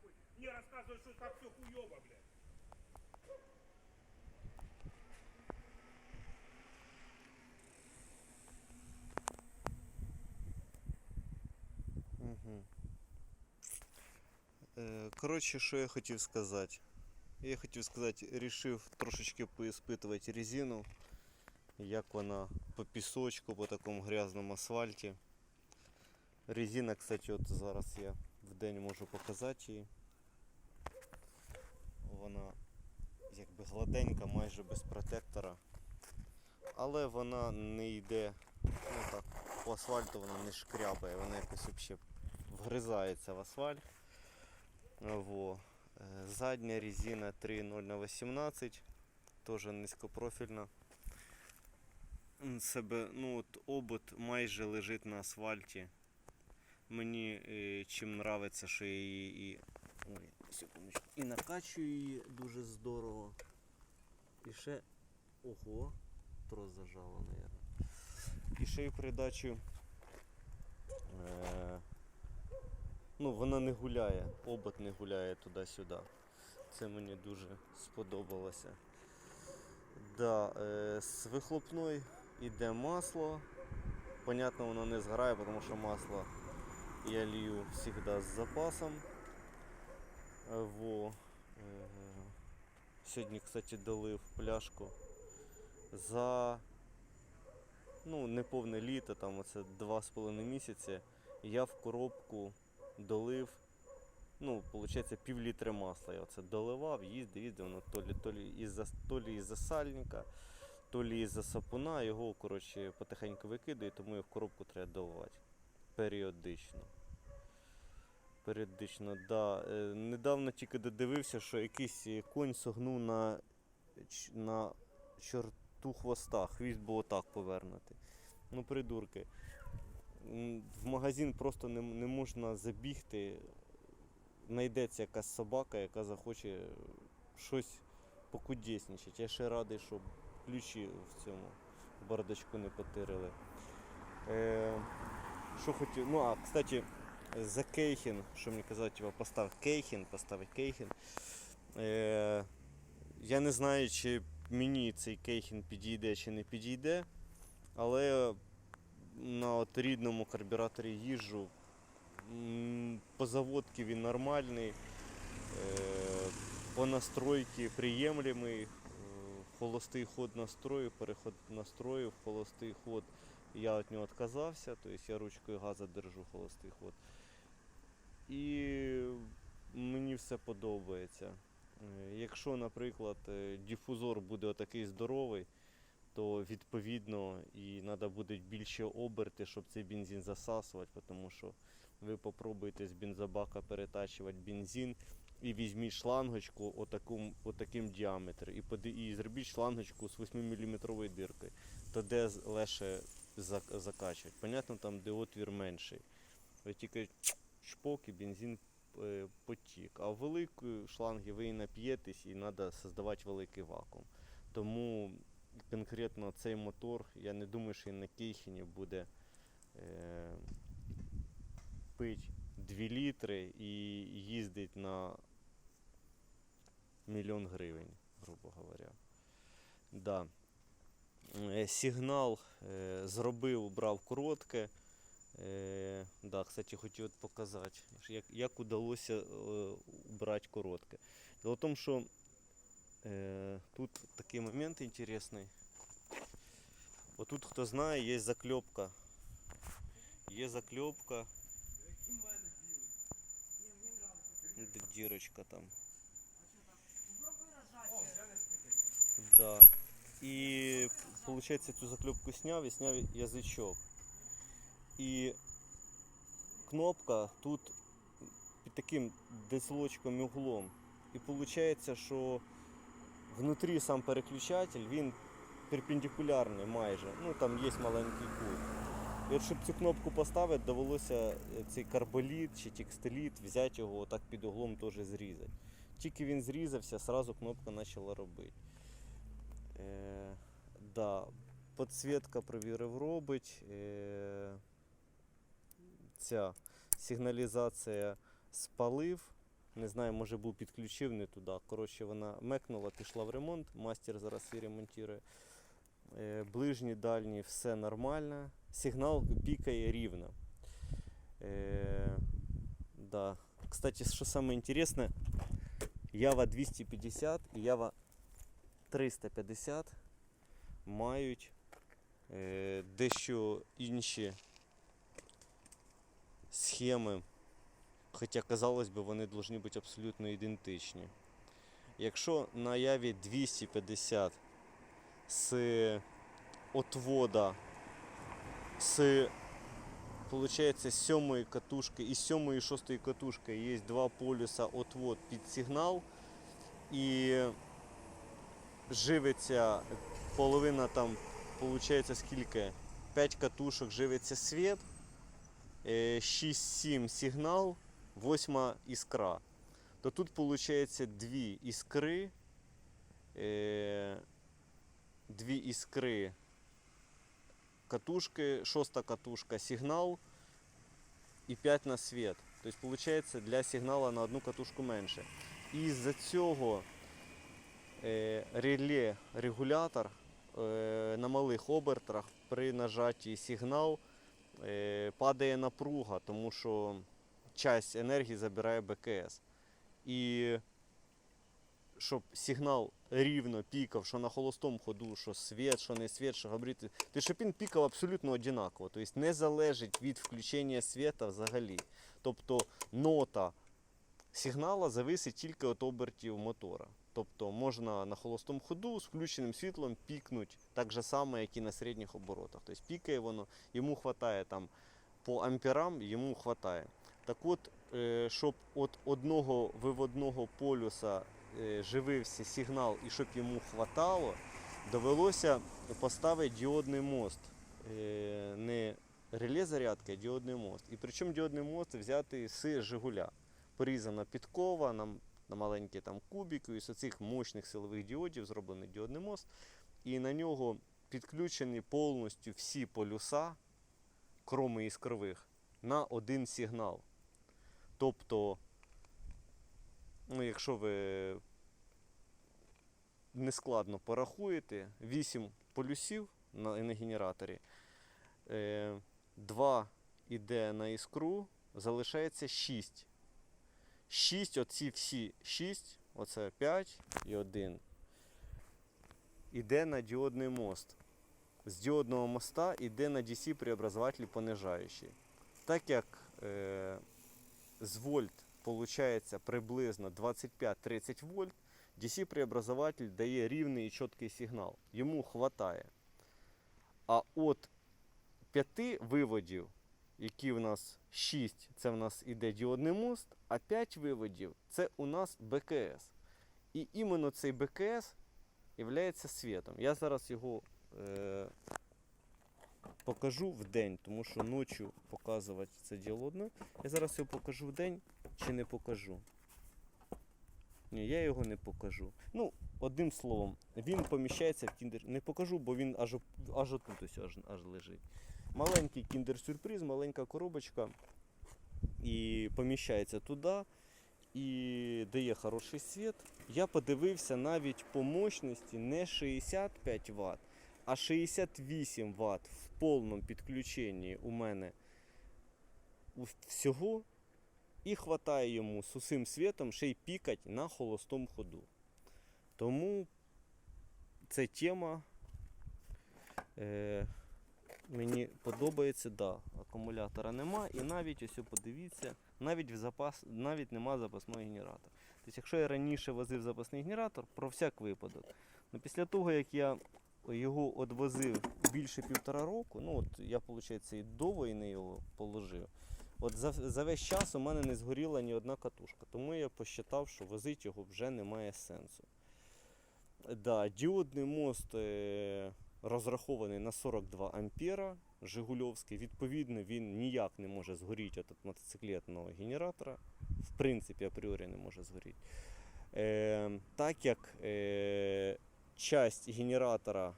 нахуй. Мені розказують, що так все хуйово, блядь. Угу. Е, коротше, що я хотів сказати. Я хотів сказати, рішив трошечки поіспитувати резину, як вона по пісочку, по такому грязному асфальті. Резина, кстати, от зараз я в день можу показати її. Вона якби гладенька, майже без протектора. Але вона не йде, ну так, по асфальту вона не шкрябає, вона якось взагалі вгризається в асфальт. Во. Е, Задня резина 3.0 на 18, теж низькопрофільна. Себе, ну, от обод майже лежить на асфальті. Мені е, чим нравиться, що я її і, ой, секундочку, і накачую її дуже здорово. І ще. Ого, трос зажало, мабуть. І ще й в придачу. Е, ну, вона не гуляє, обод не гуляє туди-сюди. Це мені дуже сподобалося. Да, е, з вихлопної йде масло. Понятно, воно не згорає, тому що масло я лью завжди з запасом. Е, Во. Е, Сьогодні, кстати, долив пляшку за ну, неповне літо, там оце 2,5 місяці. Я в коробку долив, ну, виходить, пів літри масла. Я оце доливав, їздив, їздив, воно то лі, то лі із-за то лі із-за сальника, то лі із-за сапуна, його коротше, потихеньку викидаю, тому його в коробку треба доливати. Періодично. Періодично, да. Е, недавно тільки додивився, що якийсь е, конь согнув на, на чорту хвоста. Хвіст був отак повернутий. Ну, придурки. В магазин просто не, не можна забігти. Знайдеться якась собака, яка захоче щось покудєсничати. Я ще радий, щоб ключі в цьому бардачку не потирили. Е, що хотів. Ну, а, кстати, за Кейхін, що мені казали, типа, постав Кейхін, поставить Кейхін. Е, я не знаю, чи мені цей Кейхін підійде чи не підійде, але на от рідному карбюраторі їжджу. По заводці він нормальний, е, по настройці приємлемий. е, Холостий ход настрою, переход настрою, в холостий ход я від нього відказався, тобто я ручкою газу держу холостий ход. І мені все подобається. Е, Якщо, наприклад, е, дифузор буде отакий здоровий, то відповідно і треба буде більше оберти, щоб цей бензин засасувати, тому що ви попробуєте з бензобака перетачувати бензин і візьміть шлангочку отаким, отаким діаметром і, і зробіть шлангочку з 8 мм диркою, то де легше закачувати. Понятно, там де отвір менший. Ви тільки чпок і бензин е, потік. А в великої шланги ви і нап'єтесь і треба создавати великий вакуум. Тому конкретно цей мотор, я не думаю, що і на Кейхені буде е, пити 2 літри і їздить на мільйон гривень, грубо говоря. Да. Е, Сигнал е, зробив, брав коротке. Е, да, кстати, хотів от показати, як, як удалося е, убрати коротке. Дело в тому, що е, тут такий момент інтересний. Отут, хто знає, є закльопка. Є закльопка. Д- Дірочка там. Да. І получается цю заклепку сняв і сняв язичок. І кнопка тут під таким децелочком і углом. І виходить, що внутрі сам переключатель він перпендикулярний майже. Ну там є маленький кут. І от щоб цю кнопку поставити, довелося е, цей карболіт чи текстиліт взяти його отак під углом теж зрізати. Тільки він зрізався, одразу кнопка почала робити. Е, да. Подсвітка провірив робить. Е, ця сигналізація спалив. Не знаю, може був підключив не туди. Коротше, вона мекнула, пішла в ремонт. Мастер зараз її ремонтує. Е, ближні, дальні, все нормально. Сигнал пікає рівно. Е, да. Кстати, що саме інтересне, Ява 250 і Ява 350 мають е, дещо інші схеми. Хоча, казалось би, вони повинні бути абсолютно ідентичні. Якщо на Яві 250 з отвода з получается з сьомої катушки і з сьомої і шостої катушки є два полюса отвод під сигнал і живиться половина там получается скільки 5 катушок живиться світ, 6-7 сигнал, 8 іскра. То тут получается дві іскри, е, дві іскри катушки, шоста катушка сигнал і 5 на світ. Тобто получается для сигнала на одну катушку менше. І з-за цього е, реле регулятор е, на малих обертах при нажатті сигнал е, падає напруга, тому що часть енергії забирає БКС. І щоб сигнал рівно пікав, що на холостому ходу, що світ, що не світ, що габарити. Тобто, щоб він пікав абсолютно однаково. Тобто не залежить від включення світа взагалі. Тобто нота сигнала зависить тільки від обертів мотора. Тобто можна на холостому ходу з включеним світлом пікнути так же само, як і на середніх оборотах. Тобто пікає воно, йому вистачає там по амперам, йому вистачає. Так от, е, щоб від одного виводного полюса е, живився сигнал і щоб йому хватало, довелося поставити діодний мост. Е, Не реле зарядки, а діодний мост. І причому діодний мост взятий з Жигуля. Порізана підкова на, на маленькі там кубики, і з цих мощних силових діодів зроблений діодний мост. І на нього підключені повністю всі полюса, кроми іскрових, на один сигнал. Тобто, ну, якщо ви нескладно порахуєте, 8 полюсів на, генераторі, е, 2 іде на іскру, залишається 6. 6, оці всі 6, оце 5 і 1. Іде на діодний мост. З діодного моста йде на DC преобразователь понижаючий. Так як е, з вольт получається приблизно 25-30 вольт, DC преобразователь дає рівний і чіткий сигнал. Йому хватає. А от п'яти виводів, які в нас 6, це в нас іде діодний мост, а 5 виводів це у нас БКС. І іменно цей БКС є світом. Я зараз його е, покажу в день, тому що ночі показувати це діодно. Я зараз його покажу в день чи не покажу. Ні, я його не покажу. Ну, одним словом, він поміщається в кіндер. Не покажу, бо він аж, аж отут ось аж, аж лежить. Маленький кіндер-сюрприз, маленька коробочка. І поміщається туди. І дає хороший світ. Я подивився навіть по мощності не 65 Вт, а 68 Вт в повному підключенні у мене всього. І хватає йому з усім світом ще й пікать на холостому ходу. Тому ця тема е, мені подобається, да, акумулятора нема. І навіть ось подивіться, навіть в запас, навіть нема запасного генератора. Тобто, якщо я раніше возив запасний генератор, про всяк випадок. Ну, після того, як я його одвозив більше півтора року, ну от я, виходить, і до війни його положив. От за, за весь час у мене не згоріла ні одна катушка, тому я посчитав, що возити його вже немає сенсу. Да, діодний мост е, розрахований на 42 ампера, Жигульовський. Відповідно, він ніяк не може згоріти від мотоциклетного генератора. В принципі, апріорі не може згоріти. Е, так як е, часть генератора,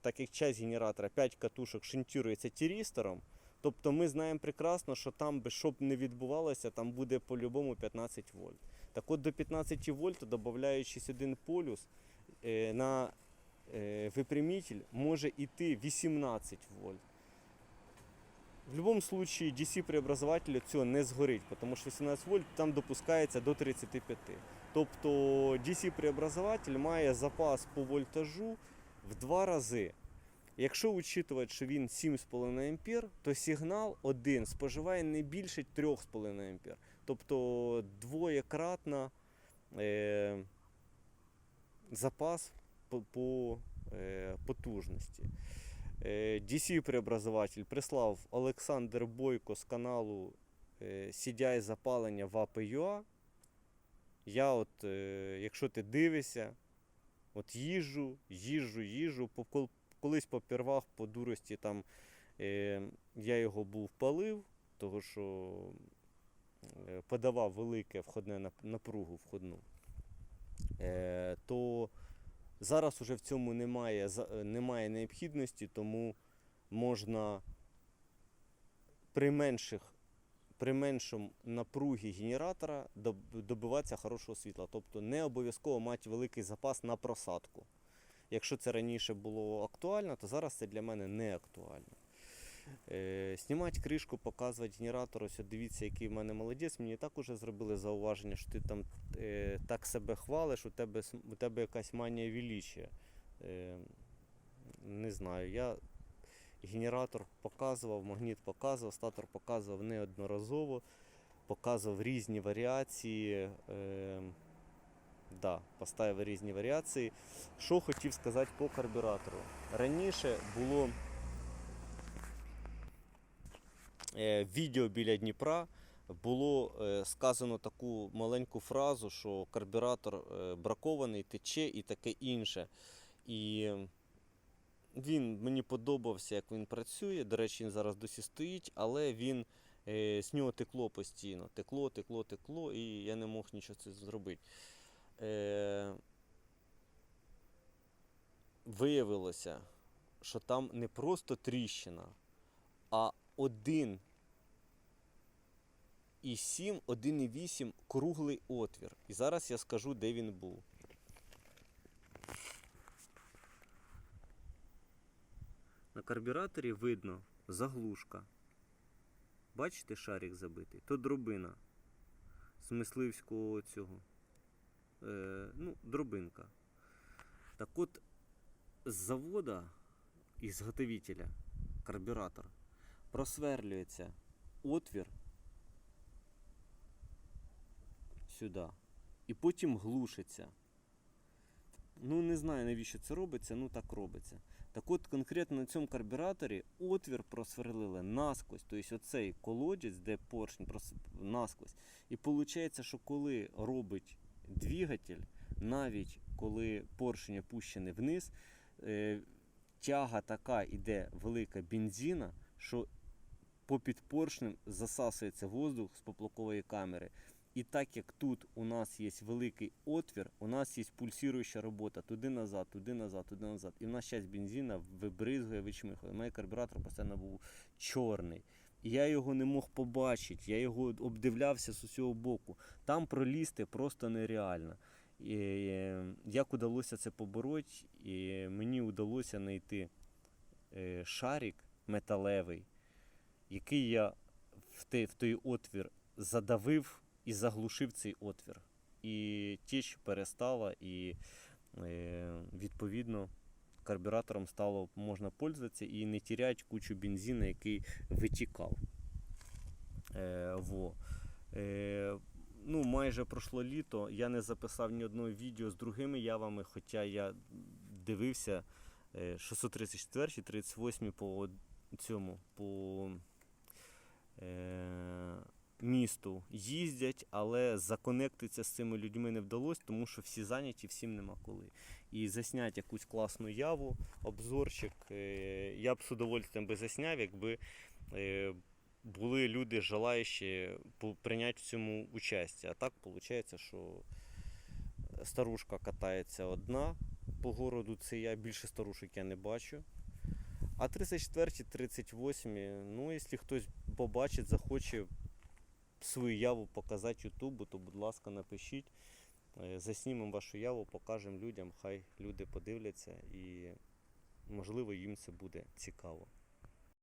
так як часть генератора 5 катушок шинтується тірістором, Тобто ми знаємо прекрасно, що там би що б не відбувалося, там буде по-любому 15 вольт. Так от до 15 вольт, додаючись один полюс, е, на випрямитель може йти 18 вольт. В будь-якому случае DC преобразователь цього не згорить, тому що 18 вольт там допускається до 35. Тобто DC преобразователь має запас по вольтажу в два рази. Якщо учитувати, що він 7,5 А, то сигнал один споживає не більше 3,5 А. Тобто двоєкратна е, запас по, по е, потужності. Е, DC преобразователь прислав Олександр Бойко з каналу е, CDI запалення в APUA. Я от, е, якщо ти дивишся, от їжджу, їжджу, їжджу, по, кол- колись попервах по дурості там е, я його був палив, того що подавав велике входне нап- напругу входну. То зараз уже в цьому немає, е, немає необхідності, тому можна при менших при меншому напругі генератора добиватися хорошого світла. Тобто не обов'язково мати великий запас на просадку. Якщо це раніше було актуально, то зараз це для мене не актуально. Е, знімати кришку, показувати генератор, ось дивіться, який в мене молодець. Мені так уже зробили зауваження, що ти там е, так себе хвалиш, у тебе, у тебе якась манія величия. Е, не знаю, я генератор показував, магніт показував, статор показував неодноразово, показував різні варіації. Да, поставив різні варіації. Що хотів сказати по карбюратору? Раніше було е, відео біля Дніпра. Було е, сказано таку маленьку фразу, що карбюратор е, бракований, тече і таке інше. І він мені подобався, як він працює. До речі, він зараз досі стоїть, але він е, з нього текло постійно. Текло, текло, текло, і я не мог нічого цим зробити. Е, виявилося, що там не просто тріщина, а один і 7, 1,8 круглий отвір. І зараз я скажу, де він був. На карбюраторі видно заглушка. Бачите, шарик забитий? То дробина з мисливського цього. Е, ну, дробинка. Так от, з завода, із зготовителя, карбюратор, просверлюється отвір сюди. І потім глушиться. Ну, не знаю, навіщо це робиться, ну так робиться. Так от конкретно на цьому карбюраторі отвір просверлили насквозь. Тобто оцей колодязь, де поршень прос... насквозь. І виходить, що коли робить двигатель, навіть коли поршень опущений вниз, е, тяга така іде велика бензина, що попід поршнем засасується воздух з поплавкової камери. І так як тут у нас є великий отвір, у нас є пульсуюча робота туди-назад, туди-назад, туди-назад. І в нас часть бензина вибризгує, вичмихує. Мій карбюратор постійно був чорний. Я його не мог побачити, я його обдивлявся з усього боку. Там пролізти просто нереально. І, е, як вдалося це побороти, і мені вдалося знайти е, шарик металевий, який я в той, в той отвір задавив і заглушив цей отвір. І тіч перестала, і е, відповідно карбюратором стало можна пользуватися і не тіряти кучу бензину, який витікав. Е, во. Е, ну, майже пройшло літо. Я не записав ні одного відео з другими явами, хоча я дивився е, 634 38 по цьому по е, місту їздять, але законектитися з цими людьми не вдалося, тому що всі зайняті, всім нема коли. І засняти якусь класну яву, обзорчик. е, я б з удовольствием би засняв, якби е, були люди, желаючі прийняти в цьому участь. А так виходить, що старушка катається одна по городу, це я більше старушок я не бачу. А 34, 38, ну, якщо хтось побачить, захоче свою яву показати Ютубу, то, будь ласка, напишіть. Е, Заснімемо вашу яву, покажемо людям, хай люди подивляться і, можливо, їм це буде цікаво.